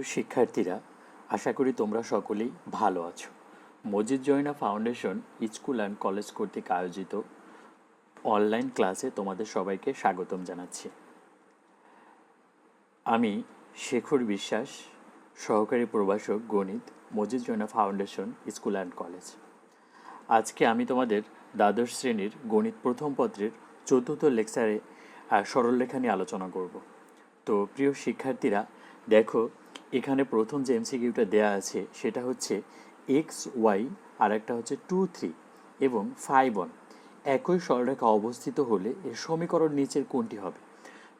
প্রিয় শিক্ষার্থীরা আশা করি তোমরা সকলেই ভালো আছো। Majid Joyna foundation school and college কর্তৃক আয়োজিত অনলাইন ক্লাসে তোমাদের সবাইকে স্বাগতম জানাচ্ছি। আমি শেখর বিশ্বাস সহকারী প্রভাষক গণিত Majid Joyna foundation school and college. আজকে আমি তোমাদের দ্বাদশ শ্রেণির গণিত প্রথম পত্রের চতুর্থ লেকচারে আহ, সরলরেখা নিয়ে আলোচনা করব। তো প্রিয় শিক্ষার্থীরা দেখো এখানে প্রথম যে এমসিকিউটা দেয়া আছে, সেটা হচ্ছে এক্স ওয়াই আর একটা হচ্ছে টু থ্রি এবং ফাইভ ওয়ান একই সরলরেখা অবস্থিত হলে এর সমীকরণ নিচের কোনটি হবে?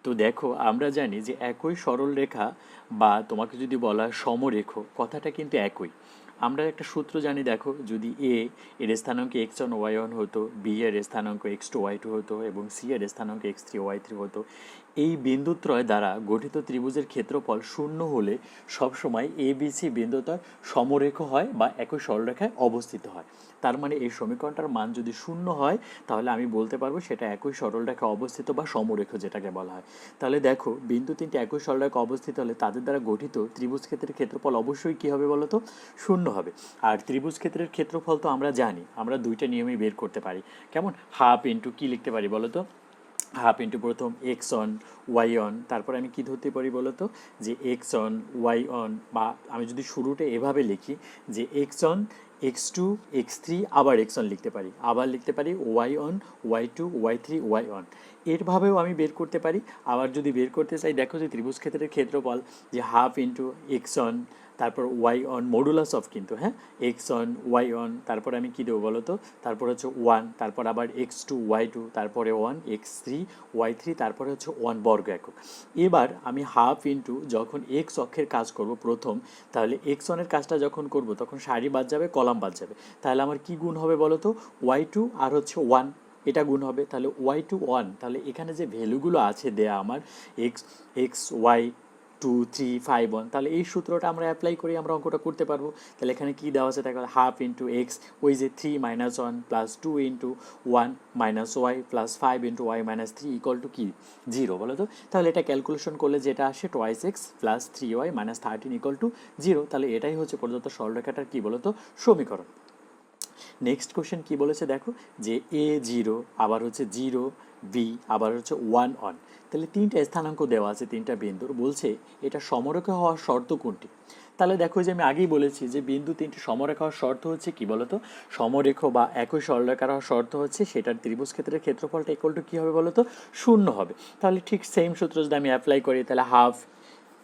তো দেখো, আমরা জানি যে একই সরল রেখা বা তোমাকে যদি বলা সমরেখ, কথাটা কিন্তু একই। আমরা একটা সূত্র জানি, দেখো, যদি এ এর স্থানাঙ্ক এক্স ওয়ান ওয়াই ওয়ান হতো বি এর স্থানাঙ্ক এক্স টু ওয়াই টু হতো এবং সি এর স্থানাঙ্ক এক্স থ্রি ওয়াই থ্রি হতো এই বিন্দুত্রয় দ্বারা গঠিত ত্রিভুজের ক্ষেত্রফল শূন্য হলে সবসময় এ বি সি বিন্দুত্বয় সমরেখ হয় বা একই সরলরেখায় অবস্থিত হয়। তার মানে এই সমীকরণটার মান যদি শূন্য হয়, তাহলে আমি বলতে পারব সেটা একই সরলরেখা অবস্থিত বা সমরেখ যেটাকে বলা হয়। তাহলে দেখো, বিন্দু তিনটি একই সরলরেখা অবস্থিত হলে তাদের দ্বারা গঠিত ত্রিভুজ ক্ষেত্রের ক্ষেত্রফল অবশ্যই কী হবে বলো তো শূন্য হবে। আর ত্রিভুজ ক্ষেত্রের ক্ষেত্রফল তো আমরা জানি, আমরা দুইটা নিয়মেই বের করতে পারি। কেমন? হাফ ইন্টু কী লিখতে পারি বলো তো হাফ ইন্টু প্রথম এক্স অন ওয়াই অন, তারপর আমি কি ধরতে পারি বলো তো? যে এক্স অন ওয়াই অন, বা আমি যদি শুরুটা এভাবে লিখি, যে x one x two x three আবার এক্স অন লিখতে পারি, আবার লিখতে পারি y one y two y three y one. এরভাবেও আমি বের করতে পারি। আবার যদি বের করতে চাই, দেখো যে ত্রিভুজ ক্ষেত্রের ক্ষেত্রফল যে হাফ ইন্টু এক্স অন তারপর ওয়াই অন মডুলাস অফ কিন্তু হ্যাঁ? এক্স অন ওয়াই অন তারপর আমি কী দেবো বলো তো তারপর হচ্ছে ওয়ান তারপর আবার এক্স টু ওয়াই টু তারপরে one x three y three তারপরে হচ্ছে ওয়ান বর্গ একক। এবার আমি হাফ ইন্টু যখন এক্স অক্ষের কাজ করব প্রথম, তাহলে এক্স অনের কাজটা যখন করব, তখন সারি বাদ যাবে, কলাম বাদ যাবে। তাহলে আমার কি গুণ হবে বলো তো ওয়াই টু আর হচ্ছে ওয়ান এটা গুণ হবে। তাহলে ওয়াই টু ওয়ান তাহলে এখানে যে ভ্যালুগুলো আছে দেয়া আমার x x y two three five one তাহলে এই সূত্রটা আমরা অ্যাপ্লাই করি, আমরা অঙ্কটা করতে পারব। তাহলে এখানে কী দেওয়া আছে? দেখো হাফ ইন্টু এক্স ওই যে three minus one plus two into one minus y plus five into y minus three equal to কি? জিরো বলো তো? তাহলে এটা ক্যালকুলেশন করলে যেটা আসে twice x plus three y minus thirteen equal to zero তাহলে এটাই হচ্ছে প্রদত্ত সরলরেখাটার কী বলো তো? সমীকরণ। নেক্সট কোশ্চেন কি বলেছে দেখো? যে এ জিরো আবার হচ্ছে জিরো বি আবার হচ্ছে ওয়ান অন তাহলে তিনটা স্থানাঙ্ক দেওয়া আছে, তিনটা বিন্দুর। বলছে এটা সমরেখা হওয়ার শর্ত কোনটি? তাহলে দেখো যে আমি আগেই বলেছি যে বিন্দু তিনটি সমরেখা হওয়ার শর্ত হচ্ছে কি বলতো? সমরেখ বা একই সরলরেখার হওয়ার শর্ত হচ্ছে সেটার ত্রিভুজ ক্ষেত্রের ক্ষেত্রফলটা ইকুয়াল টু কী হবে বলতো? শূন্য হবে। তাহলে ঠিক সেম সূত্র যদি আমি অ্যাপ্লাই করি, তাহলে হাফ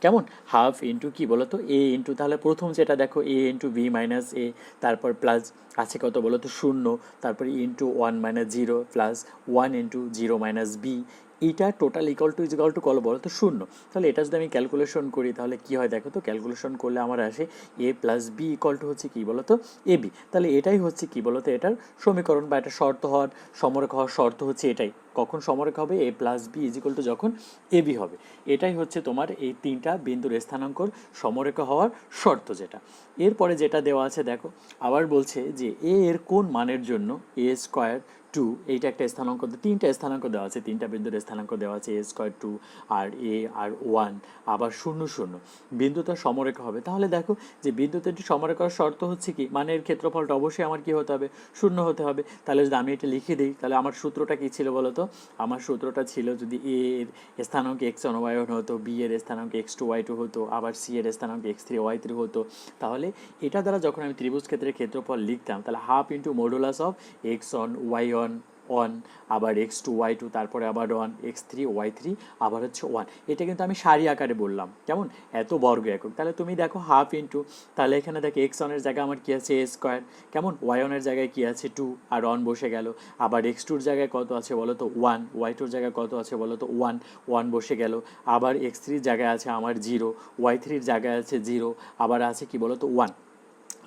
কেমন? হাফ ইন্টু কী বলো তো এ ইন্টু তাহলে প্রথম যেটা দেখো A into B minus A তারপর প্লাস আছে কত বলো তো শূন্য, তারপর into one minus zero plus one into zero minus B এইটা total equal to equal to call বলো, তো শূন্য। তাহলে এটা যদি আমি ক্যালকুলেশন করি, তাহলে কি হয় দেখো তো? ক্যালকুলেশন করলে আমার আসে A plus B equal to হচ্ছে কি বলো তো? এ বি তাহলে এটাই হচ্ছে কি বলো তো? এটার সমীকরণ বা এটা শর্ত হওয়ার, সমরেখ হওয়ার শর্ত হচ্ছে এটাই। কখন সমরেখ হবে? A plus B equal to যখন এ বি হবে। এটাই হচ্ছে তোমার এই তিনটা বিন্দুর স্থানাঙ্কর সমরেখা হওয়ার শর্ত যেটা। এরপরে যেটা দেওয়া আছে দেখো, আবার বলছে যে এ এর কোন মানের জন্য এ স্কোয়ার টু এইটা একটা স্থানাঙ্ক তিনটা স্থানাঙ্ক দেওয়া আছে, তিনটা বিন্দুর স্থানাঙ্ক দেওয়া আছে এ স্কোয়ার টু আর এ আর ওয়ান আবার শূন্য শূন্য। বিন্দুটা সমরেখা হবে। তাহলে দেখো যে বিন্দুতে একটি সমরেখার শর্ত হচ্ছে কি? মানের ক্ষেত্রফলটা অবশ্যই আমার কি হতে হবে? শূন্য হতে হবে। তাহলে যদি আমি এটা লিখে দিই, তাহলে আমার সূত্রটা কি ছিল বলো তো? আমার সূত্রটা ছিল যদি এ এর স্থানাঙ্ক এক্স ওয়ান ওয়াই ওয়ান হতো বি এর স্থানাঙ্ক এক্স টু ওয়াই টু হতো, আবার সি এর স্থানাঙ্ক এক্স থ্রি ওয়াই থ্রি হতো, তাহলে এটা দ্বারা যখন আমি ত্রিভুজ ক্ষেত্রে ক্ষেত্রফল লিখতাম, তাহলে half into modulus of x one y one one আবার এক্স টু ওয়াই টু তারপরে আবার one x three y three আবার হচ্ছে ওয়ান এটা কিন্তু আমি সারি আকারে বললাম। কেমন? এত বর্গ একক। তাহলে তুমি দেখো হাফ ইন্টু তাহলে এখানে দেখো এক্স ওয়ানের জায়গায় আমার কী আছে? এ স্কোয়ার কেমন? ওয়াই ওয়ানের জায়গায় কী আছে? টু আর ওয়ান বসে গেল। আবার এক্স টুর জায়গায় কত আছে বলো তো? ওয়ান ওয়াই টুর জায়গায় কত আছে বলো তো? ওয়ান ওয়ান বসে গেল। আবার এক্স থ্রির জায়গায় আছে আমার জিরো ওয়াই থ্রির জায়গায় আছে জিরো আবার আছে কি বলো তো? ওয়ান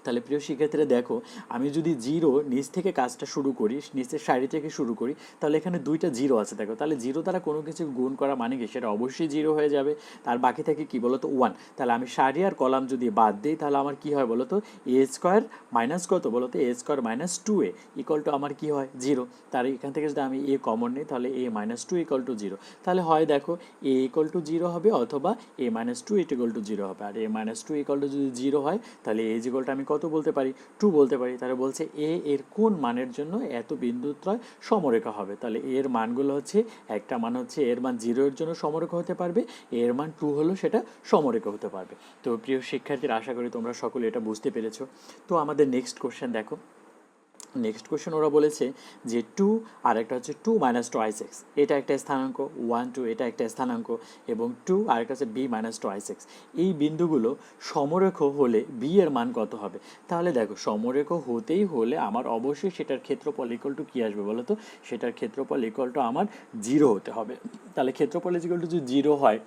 তাহলে প্রিয় শিক্ষার্থীরা দেখো, আমি যদি জিরো নিচ থেকে কাজটা শুরু করি, নিচের সারি থেকে শুরু করি, তাহলে এখানে দুইটা জিরো আছে। দেখো, তাহলে জিরো দ্বারা কোনো কিছু গুণ করা মানে কি? সেটা অবশ্যই জিরো হয়ে যাবে। তার বাকি থাকে কি বলতো? ওয়ান তাহলে আমি সারি আর কলাম যদি বাদ দিই, তাহলে আমার কি হয় বলতো? এ স্কোয়ার মাইনাস কত? বলতো A square minus two A equal to আমার কি হয়? জিরো তার এখান থেকে যদি আমি এ কমন নিই, তাহলে A minus two equal to zero তাহলে হয় দেখো এ ইকুয়াল টু জিরো হবে অথবা A minus two equal to zero হবে। আর A minus two equal to যদি জিরো হয়, তাহলে এ ইকুয়ালটা আমি কত বলতে পারি? টু বলতে পারি। তাহলে বলছে এ এর কোন মানের জন্য এত বিন্দুত্রয় সমরেখা হবে? তাহলে এর মানগুলো হচ্ছে, একটা মান হচ্ছে এর মান জিরো এর জন্য সমরেখা হতে পারবে, এর মান টু হলো সেটা সমরেখা হতে পারবে। তো প্রিয় শিক্ষার্থীরা, আশা করি তোমরা সকলে এটা বুঝতে পেরেছ। তো আমাদের নেক্সট কোশ্চেন দেখো। নেক্সট কোশ্চেন ওরা বলেছে যে টু আর একটা হচ্ছে টু মাইনাস টোয়াইস এক্স এটা একটা স্থানাঙ্ক ওয়ান টু এটা একটা স্থানাঙ্ক এবং টু আর একটা হচ্ছে বি মাইনাস টোয়াইস এক্স এই বিন্দুগুলো সমরেখ হলে বি এর মান কত হবে? তাহলে দেখো, সমরেখ হতেই হলে আমার অবশ্যই সেটার ক্ষেত্রফল ইকুয়াল টু কী আসবে বলো তো? সেটার ক্ষেত্রফল ইকুয়াল টু আমার জিরো হতে হবে। তাহলে ক্ষেত্রফল ইকুয়াল টু যদি জিরো হয়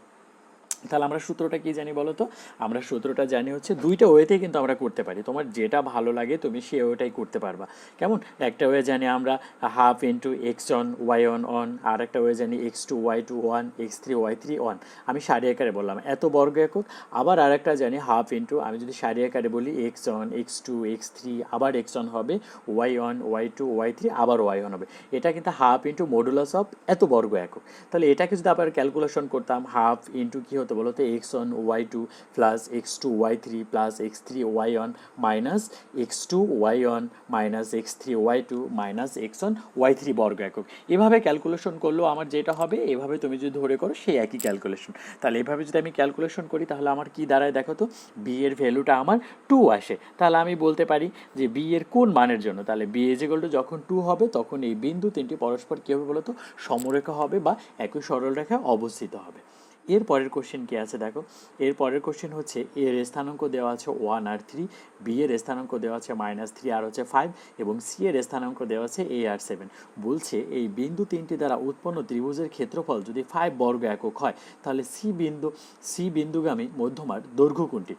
তাহলে আমরা সূত্রটা কি জানি বলো তো? আমরা সূত্রটা জানি হচ্ছে দুইটা ওয়েতেই কিন্তু আমরা করতে পারি। তোমার যেটা ভালো লাগে তুমি সে ওয়েটাই করতে পারবা। কেমন? একটা ওয়ে জানি আমরা half into x one y one one আর একটা ওয়ে জানি x two y two one x three y three one আমি সারি আকারে বললাম, এত বর্গ একক। আবার আর একটা জানি হাফ ইন্টু আমি যদি সারি আকারে বলি x one x two x three আবার এক্স অন হবে y one y two y three আবার ওয়াই অন হবে। এটা কিন্তু হাফ ইন্টু মডুলাস অফ এত বর্গ একক। তাহলে এটাকে যদি আবার ক্যালকুলেশন করতাম হাফ ইন্টু কী হতো? বলো তো x one y two plus x two y three plus x three y one minus x two y one minus x three y two minus x one y three বর্গ একক। এভাবে calculation করলেও আমার যেটা হবে, এভাবে তুমি যদি ধরে করো, সেই একই ক্যালকুলেশন তাহলে এভাবে যদি আমি ক্যালকুলেশন করি, তাহলে আমার কি দাঁড়ায় দেখো তো বি এর ভ্যালুটা আমার টু আসে। তাহলে আমি বলতে পারি যে বি এর কোন মানের জন্য? তাহলে বি এজ টু যখন টু হবে, তখন এই বিন্দু তিনটি পরস্পর কী হবে বলো তো, সমরেখা হবে বা একই সরলরেখা অবস্থিত হবে। এর পরের কোশ্চেন কী আছে দেখো? এর পরের কোশ্চেন হচ্ছে এর স্থানাঙ্ক দেওয়া আছে ওয়ান আর থ্রি বি এর স্থানাঙ্ক দেওয়া আছে মাইনাস থ্রি আর হচ্ছে ফাইভ এবং সি এর স্থানাঙ্ক দেওয়া আছে এ আর সেভেন বলছে, এই বিন্দু তিনটি দ্বারা উৎপন্ন ত্রিভুজের ক্ষেত্রফল যদি ফাইভ বর্গ একক হয়, তাহলে সি বিন্দু সি বিন্দুগামী মধ্যমার দৈর্ঘ্য কোনটি?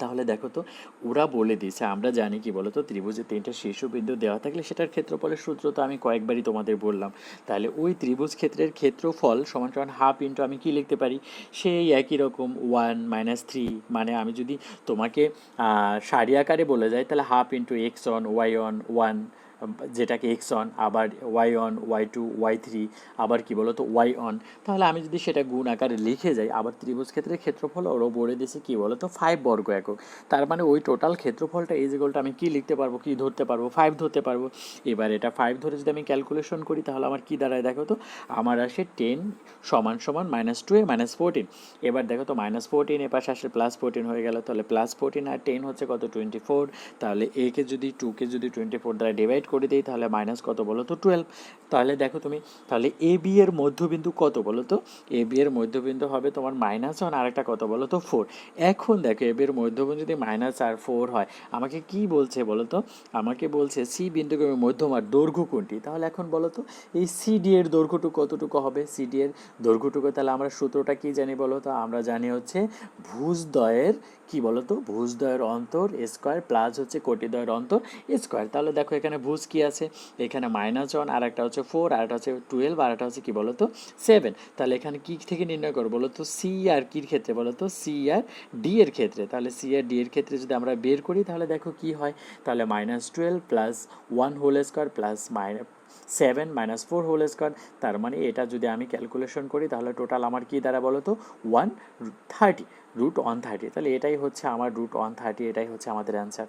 তাহলে দেখো তো, ওরা বলে দিয়েছে, আমরা জানি কি বলতো ত্রিভুজে তিনটে শীর্ষবিন্দু দেওয়া থাকলে সেটার ক্ষেত্রফলের সূত্র তো আমি কয়েকবারই তোমাদের বললাম। তাহলে ওই ত্রিভুজ ক্ষেত্রের ক্ষেত্রফল সমান সমান হাফ ইন্টু আমি কি লিখতে পারি? সেই একই রকম ওয়ান মাইনাস থ্রি মানে আমি যদি তোমাকে সারি আকারে বলে যাই, তাহলে half into x one y one one যেটাকে এক্স অন আবার y one y two y three আবার কি বলতো ওয়াই অন তাহলে আমি যদি সেটা গুণ আকারে লিখে যাই, আবার ত্রিভুজ ক্ষেত্রের ক্ষেত্রফল ওরও বলে দিয়েছে কী বলতো ফাইভ বর্গ একক। তার মানে ওই টোটাল ক্ষেত্রফলটা এই যেগুলোটা আমি কী লিখতে পারব, কী ধরতে পারব ফাইভ ধরতে পারব। এবার এটা ফাইভ ধরে যদি আমি ক্যালকুলেশন করি, তাহলে আমার কী দাঁড়ায় দেখো তো? আমার আসে টেন সমান সমান minus two A minus fourteen এবার দেখো তো মাইনাস ফোরটিন এ পাশে আসলে প্লাস ফোরটিন হয়ে গেল, তাহলে প্লাস ফোরটিন আর টেন হচ্ছে কত? টোয়েন্টি ফোর তাহলে একে যদি টুকে যদি টোয়েন্টি ফোর দ্বারা ডিভাইড করে দিই, তাহলে মাইনাস কত বলো তো টুয়েলভ তাহলে দেখো তুমি, তাহলে এ বি এর মধ্যবিন্দু কত বলো তো? এ বি এর মধ্যবিন্দু হবে তোমার মাইনাস ওয়ান আর একটা কত বলো তো? ফোর এখন দেখো এ বি এর মধ্যবিন্দু যদি মাইনাস আর ফোর হয়, আমাকে কি বলছে বলো তো? আমাকে বলছে সি বিন্দুকে মধ্যমার দৈর্ঘ্য কোনটি? তাহলে এখন বলো তো, এই সি ডি এর দৈর্ঘ্যটুকু কতটুকু হবে? সি ডি এর দৈর্ঘ্যটুকু, তাহলে আমরা সূত্রটা কি জানি বলো তো? আমরা জানি হচ্ছে ভুজদ্বয়ের কি বলো তো? ভুজদ্বয়ের অন্তর স্কোয়ার প্লাস হচ্ছে কোটিদ্বয়ের অন্তর স্কোয়ার তাহলে দেখো এখানে ভুজ কি আছে, এখানে মাইনাস ওয়ান আর একটা হচ্ছে ফোর আর একটা হচ্ছে টুয়েলভ আর একটা হচ্ছে কি বলো তো সেভেন তাহলে এখানে কি থেকে নির্ণয় করব বলো তো সি আর কির ক্ষেত্রে বলো তো সি আর ডি এর ক্ষেত্রে। তাহলে সি আর ডি এর ক্ষেত্রে যদি আমরা বের করি তাহলে দেখো কি হয়? তাহলে minus twelve plus one whole square plus minus seven minus four whole square তার মানে এটা যদি আমি ক্যালকুলেশন করি তাহলে টোটাল আমার কী দ্বারা বলো তো one thirty root one thirty তাহলে এটাই হচ্ছে আমার রুট ওয়ান থার্টি এটাই হচ্ছে আমাদের অ্যান্সার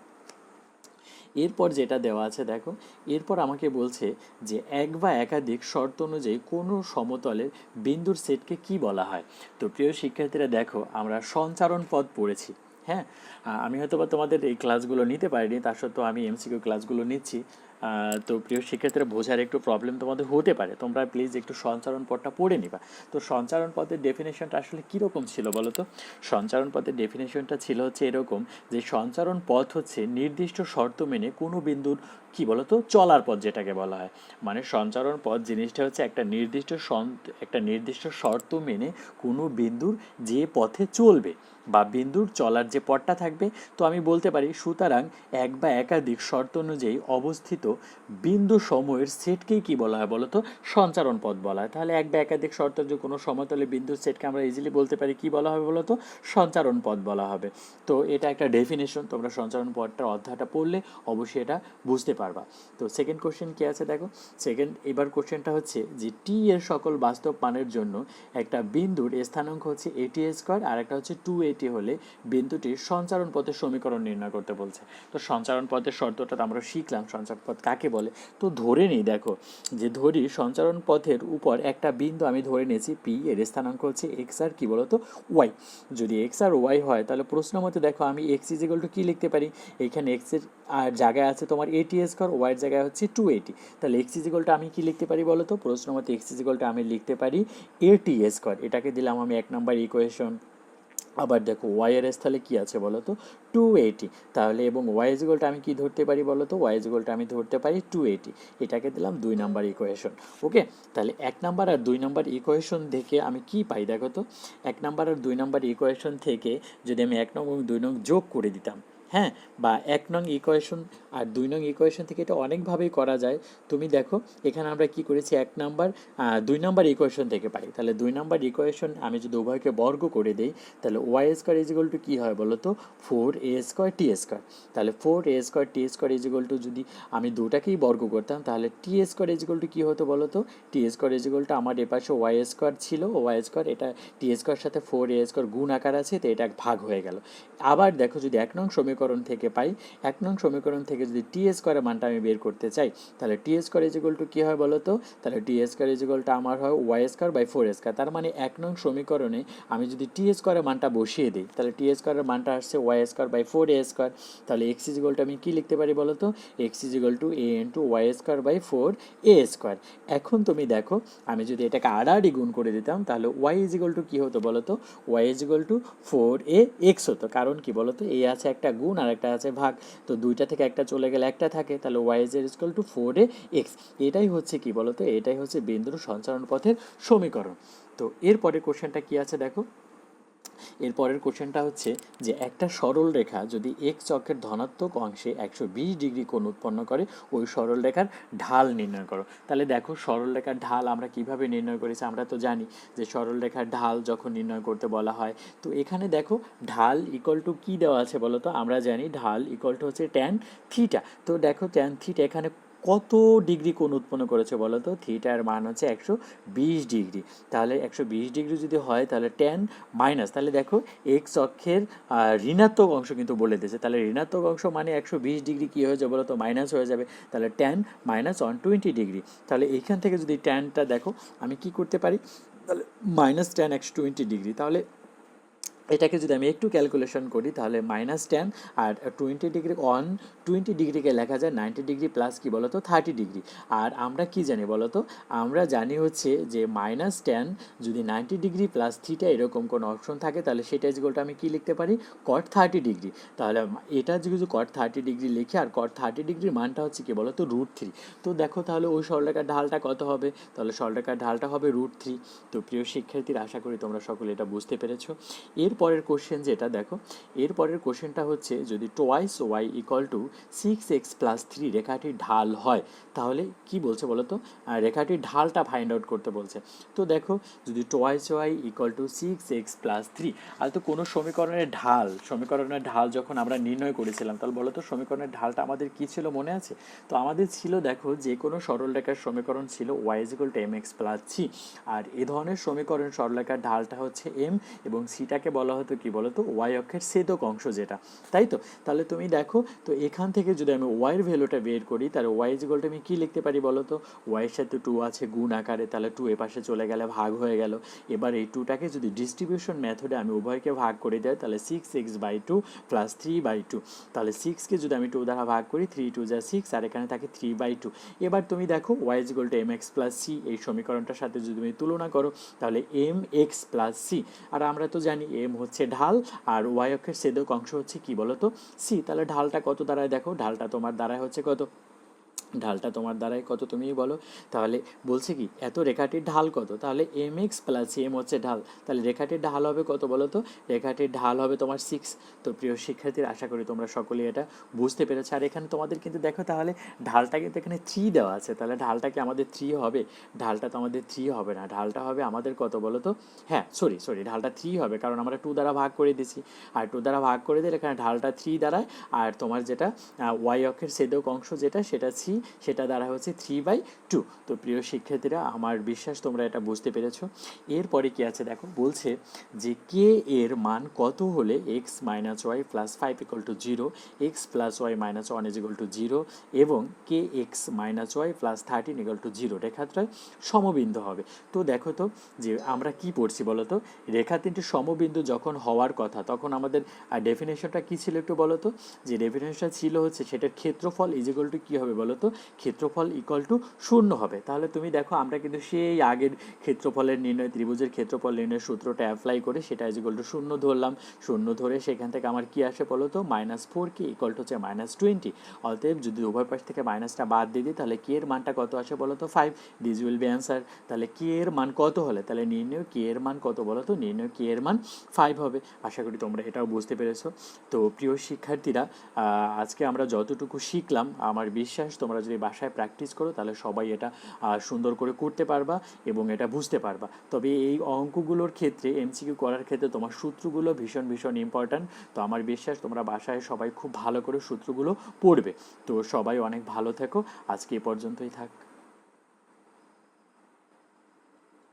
এরপর যেটা দেওয়া আছে, দেখো, এরপর আমাকে বলছে যে এক বা একাধিক শর্ত অনুযায়ী কোনো সমতলের বিন্দুর সেটকে কি বলা হয়? তো প্রিয় শিক্ষার্থীরা, দেখো, আমরা সঞ্চারণ পদ পড়েছি হ্যাঁ? আমি হয়তো বা তোমাদের এই ক্লাসগুলো নিতে পারিনি, তার সত্ত্বেও আমি এমসিকিউ ক্লাসগুলো নিচ্ছি। তো প্রিয় শিক্ষার্থীরা বোঝার একটু প্রবলেম তোমাদের হতে পারে। তোমরা প্লিজ একটু সঞ্চারণ পদটা পড়ে নিবা। তো সঞ্চারণ পদের ডেফিনেশনটা আসলে কীরকম ছিল বলো তো? সঞ্চারণ পদের ডেফিনেশনটা ছিল হচ্ছে এরকম যে সঞ্চারণ পথ হচ্ছে নির্দিষ্ট শর্ত মেনে কোনো বিন্দুর কি বলতো? চলার পথ যেটাকে বলা হয়। মানে সঞ্চারণ পথ জিনিসটা হচ্ছে একটা নির্দিষ্ট একটা নির্দিষ্ট শর্ত মেনে কোনো বিন্দুর যে পথে চলবে বা বিন্দুর চলার যে পথটা থাকবে, তো আমি বলতে পারি সুতরাং এক বা একাধিক শর্ত অনুযায়ী অবস্থিত বিন্দু সময়ের সেটকেই কি বলা হয় বলতো? সঞ্চারণ পথ বলা হয়। তাহলে এক বা একাধিক শর্ত যে কোনো সমতলে বিন্দুর সেটকে আমরা ইজিলি বলতে পারি কি বলা হবে বলতো? সঞ্চারণ পথ বলা হবে। তো এটা একটা ডেফিনেশন তোমরা সঞ্চারণ পথটার অধ্যায়টা পড়লে অবশ্যই এটা বুঝতে পারবা। তো সেকেন্ড কোশ্চেন কি আছে দেখো? সেকেন্ড এবার কোশ্চেনটা হচ্ছে যে টি এর সকল বাস্তব মানের জন্য একটা বিন্দুর স্থানাঙ্ক হচ্ছে এটি স্কোয়ার আর একটা হচ্ছে টু এটি হলে বিন্দুটির সঞ্চারণ পথের সমীকরণ নির্ণয় করতে বলছে। তো সঞ্চারণ পথের শর্তটা আমরা শিখলাম, সঞ্চারণ পথ কাকে বলে? তো ধরে নিই দেখো যে ধরি সঞ্চারণ পথের উপর একটা বিন্দু আমি ধরে নিয়েছি পি এর স্থানাঙ্ক হচ্ছে এক্স আর কি বলতো? ওয়াই যদি এক্স আর ওয়াই হয়, তাহলে প্রশ্ন মতে দেখো আমি এক্স ইজিক্যাল টু কী লিখতে পারি? এখানে এক্সের আর জায়গায় আছে তোমার এটি স্কোয়ার ওয়াইয়ের জায়গায় হচ্ছে টু এটি তাহলে এক্স ইজিক্যালটা আমি কি লিখতে পারি বলো তো প্রশ্ন মতে এক্স ইজিক্যালটা আমি লিখতে পারি এটি স্কোয়ার এটাকে দিলাম আমি এক নম্বর ইকুয়েশন আবার দেখো ওয়াই এর স্থলে কি আছে বলো তো টু এইটি তাহলে এবং ওয়াই ইজিকলটা আমি কি ধরতে পারি বলো তো ওয়াই ইজিকলটা আমি ধরতে পারি টু এইটি এটাকে দিলাম দুই নাম্বার ইকুয়েশন ওকে তাহলে এক নাম্বার আর দুই নাম্বার ইকুয়েশন থেকে আমি কি পাই দেখো তো? এক নাম্বার আর দুই নাম্বার ইকুয়েশন থেকে যদি আমি এক নং এবং দুই নং যোগ করে দিতাম হ্যাঁ বা এক নং ইকুয়েশন আর দুই নং ইকুয়েশন থেকে এটা অনেকভাবেই করা যায়। তুমি দেখো, এখানে আমরা কি করেছি? এক নাম্বার দুই নাম্বার ইকুয়েশন থেকে পাই। তাহলে দুই নাম্বার ইকুয়েশন আমি যদি উভয়কে বর্গ করে দিই, তাহলে ওয়াই স্কোয়ার ইজিকল টু কী হয় বলো তো? Four a square t square তাহলে four a square t square equal to যদি আমি দুটাকেই বর্গ করতাম, তাহলে টি স্কোয়ার ইজিকল টু কী হতো বলো তো? টি স্কোয়ার ইজিকল টু আমার এপাশে ওয়াই স্কোয়ার ছিল ওয়াই স্কোয়ার এটা টি স্কোয়ার সাথে ফোর এ স্কোয়ার গুণ আকার আছে, তো এটা ভাগ হয়ে গেল। আবার দেখো যদি এক নং সমীকরণ থেকে পাই, এক নং সমীকরণ থেকে যদি টি স্কোয়ারের মানটা আমি বের করতে চাই, তাহলে টি স্কোয়ার ইজিকল টু কী হয় বলো তো? তাহলে টি স্কোয়ার ইজিকল টু আমার হয় y square by four square তার মানে এক নং সমীকরণে আমি যদি টি স্কোয়ারের মানটা বসিয়ে দিই, তাহলে টি স্কোয়ারের মানটা আসছে y square by four a square তাহলে এক্স ইজিকল টু আমি কী লিখতে পারি বলো তো? X equal to a into y square by four a square এখন তুমি দেখো, আমি যদি এটাকে আড়াআড়ি গুণ করে দিতাম, তাহলে ওয়াই ইজিকল টু কী হতো বলো তো? Y equal to four a x হতো, কারণ কি বলো তো? এ আছে একটা গুণ আর একটা আছে ভাগ। তো দুইটা থেকে একটা চলে গেলে একটা থাকে, তাহলে y z equal to four a x এটাই হচ্ছে কি বলতো? এটাই হচ্ছে বিন্দুর সঞ্চারণ পথের সমীকরণ। তো এরপরে কোশ্চেনটা কি আছে দেখো? এর পরের কোশ্চেনটা হচ্ছে যে একটা সরল রেখা যদি এক্স অক্ষের ধনাত্মক অংশে একশো বিশ ডিগ্রি কোণ উৎপন্ন করে, ওই সরল রেখার ঢাল নির্ণয় করো। তাহলে দেখো সরল রেখার ঢাল আমরা কীভাবে নির্ণয় করেছি আমরা তো জানি যে সরল রেখার ঢাল যখন নির্ণয় করতে বলা হয়। তো এখানে দেখো ঢাল ইকুয়াল টু কী দেওয়া আছে বলো তো? আমরা জানি ঢাল ইকুয়াল টু হচ্ছে ট্যান থিটা তো দেখো ট্যান থিটা এখানে কত ডিগ্রি কোণ উৎপন্ন করেছে বলো তো? থিটার মান হচ্ছে একশো বিশ ডিগ্রি। তাহলে একশো বিশ ডিগ্রি যদি হয়, তাহলে টেন মাইনাস তাহলে দেখো এক্স অক্ষের ঋণাত্মক অংশ কিন্তু বলে দিয়েছে। তাহলে ঋণাত্মক অংশ মানে একশো বিশ ডিগ্রি কী হয়ে যাবে বলো তো? মাইনাস হয়ে যাবে। তাহলে tan minus one twenty degree. তাহলে এইখান থেকে যদি টেনটা দেখো, আমি কি করতে পারি? তাহলে মাইনাস টেন একশো টোয়েন্টি ডিগ্রি। তাহলে এটাকে যদি আমি একটু ক্যালকুলেশন করি, তাহলে মাইনাস টেন আর টোয়েন্টি ডিগ্রি অন টোয়েন্টি ডিগ্রিকে লেখা যায় নাইনটি ডিগ্রি প্লাস কি বলতো? থার্টি ডিগ্রি আর আমরা কি জানি বলতো? আমরা জানি হচ্ছে যে মাইনাস টেন যদি নাইনটি ডিগ্রি প্লাস থ্রিটা এরকম কোনো অপশন থাকে, তাহলে সেটা ইজিকলটা আমি কি লিখতে পারি? কট থার্টি ডিগ্রি তাহলে এটা যদি কট থার্টি ডিগ্রি লিখি, আর কট থার্টি ডিগ্রির মানটা হচ্ছে কি বলতো? রুট থ্রি তো দেখো তাহলে ওই সরলরেখার ঢালটা কত হবে? তাহলে সরলরেখার ঢালটা হবে রুট থ্রি তো প্রিয় শিক্ষার্থীরা, আশা করি তোমরা সকলে এটা বুঝতে পেরেছ। এর পরের কোশ্চেন যেটা দেখো, এর পরের কোশ্চেনটা হচ্ছে যদি twice y equal to six x plus three রেখাটির ঢাল হয়, তাহলে কি বলছে বলো তো রেখাটির ঢালটা ফাইন্ড আউট করতে বলছে। তো দেখো, যদি twice y equal to six x plus three আর তো কোনো সমীকরণের ঢাল সমীকরণের ঢাল যখন আমরা নির্ণয় করেছিলাম, তাহলে বলো তো সমীকরণের ঢালটা আমাদের কী ছিল মনে আছে? তো আমাদের ছিল দেখো, যে কোনো সরলরেখার সমীকরণ ছিল y is equal to m x plus c আর এ ধরনের সমীকরণ সরলরেখার ঢালটা হচ্ছে এম এবং সিটাকে বলা বলা হতো কি বলো তো ওয়াই অক্ষের ছেদক অংশ যেটা। তাই তো? তাহলে তুমি দেখো, তো এখান থেকে যদি আমি ওয়াইয়ের ভ্যালুটা বের করি, তাহলে ওয়াই ইজিকলটা আমি কী লিখতে পারি বলো তো ওয়াইয়ের সাথে টু আছে গুণ আকারে, তাহলে টু এ পাশে চলে গেলে ভাগ হয়ে গেল। এবার এই টুটাকে যদি ডিস্ট্রিবিউশন মেথডে আমি উভয়কে ভাগ করে দেয় তাহলে six x by two plus three by two তাহলে সিক্সকে যদি আমি টু দ্বারা ভাগ করি থ্রি টু যা সিক্স আর এখানে থাকে থ্রি বাই টু এবার তুমি দেখো y equal to m x plus c এই সমীকরণটার সাথে যদি তুমি তুলনা করো, তাহলে এম এক্স প্লাস সি আর আমরা তো জানি এম হচ্ছে ঢাল, আর ওয়াই অক্ষের ছেদক অংশ হচ্ছে কি বলতো? সি তাহলে ঢালটা কত দাঁড়ায় দেখো? ঢালটা তোমার দাঁড়ায় হচ্ছে কত? ঢালটা তোমার দ্বারাই কত তুমিই বলো। তাহলে বলছে কি, এত রেখাটির ঢাল কত? তাহলে এম এক্স প্লাস এম হচ্ছে ঢাল। তাহলে রেখাটির ঢাল হবে কত বলো তো? রেখাটির ঢাল হবে তোমার সিক্স তো প্রিয় শিক্ষার্থীর, আশা করি তোমরা সকলেই এটা বুঝতে পেরেছ। আর এখানে তোমাদের কিন্তু দেখো তাহলে ঢালটা কিন্তু এখানে থ্রি দেওয়া আছে। তাহলে ঢালটা কি আমাদের থ্রি হবে? ঢালটা তো আমাদের থ্রি হবে না। ঢালটা হবে আমাদের কত বলো তো? হ্যাঁ সরি সরি ঢালটা থ্রি হবে। কারণ আমরা টু দ্বারা ভাগ করে দিছি আর টু দ্বারা ভাগ করে দিলে এখানে ঢালটা থ্রি দ্বারায় আর তোমার যেটা ওয়াই অক্ষের সেদক অংশ যেটা, সেটা সি সেটা দ্বারা হচ্ছে থ্রি বাই টু তো প্রিয় শিক্ষার্থীরা, আমার বিশ্বাস তোমরা এটা বুঝতে পেরেছ। এরপরে কি আছে দেখো? বলছে যে কে এর মান কত হলে x minus y plus five equal to zero x plus y minus one is equal to zero এবং k x minus y plus thirteen equal to zero রেখাত্রয় সমবিন্দু হবে। তো দেখো তো যে আমরা কি পড়ছি বলো তো? রেখা তিনটি সমবিন্দু যখন হওয়ার কথা, তখন আমাদের ডেফিনেশনটা কী ছিল একটু বলো তো? যে ডেফিনেশনটা ছিল হচ্ছে সেটার ক্ষেত্রফল ইজ ইকুয়াল টু কী হবে বলো তো? ক্ষেত্রফল ইকুয়াল টু শূন্য হবে। তাহলে তুমি দেখো, আমরা কিন্তু সেই আগের ক্ষেত্রফলের নির্ণয়, ত্রিভুজের ক্ষেত্রফল নির্ণয়ের সূত্রটা অ্যাপ্লাই করে সেটা ইজ টু শূন্য ধরলাম। শূন্য ধরে সেখান থেকে আমার কি আসে বলো তো? মাইনাস ফোর কি ইকুয়াল টু হচ্ছে মাইনাস টোয়েন্টি অতএব যদি উভয় পাশ থেকে মাইনাসটা বাদ দিয়ে দিই, তাহলে কে এর মানটা কত আসে বলো তো? Five this will be answer তাহলে কে এর মান কত হলে? তাহলে নির্ণয় কে এর মান কত বলো তো? নির্ণয় কে এর মান ফাইভ হবে। আশা করি তোমরা এটাও বুঝতে পেরেছ। তো প্রিয় শিক্ষার্থীরা আজকে আমরা যতটুকু শিখলাম, আমার বিশ্বাস তোমরা যদি বাসায় প্র্যাকটিস করো, তাহলে সবাই এটা সুন্দর করে করতে পারবা এবং এটা বুঝতে পারবা। তবে এই অঙ্কগুলোর ক্ষেত্রে এমসিকিউ করার ক্ষেত্রে তোমার সূত্রগুলো ভীষণ ভীষণ ইম্পর্ট্যান্ট তো আমার বিশ্বাস তোমরা বাসায় সবাই খুব ভালো করে সূত্রগুলো পড়বে। তো সবাই অনেক ভালো থেকো। আজকে এ পর্যন্তই থাক।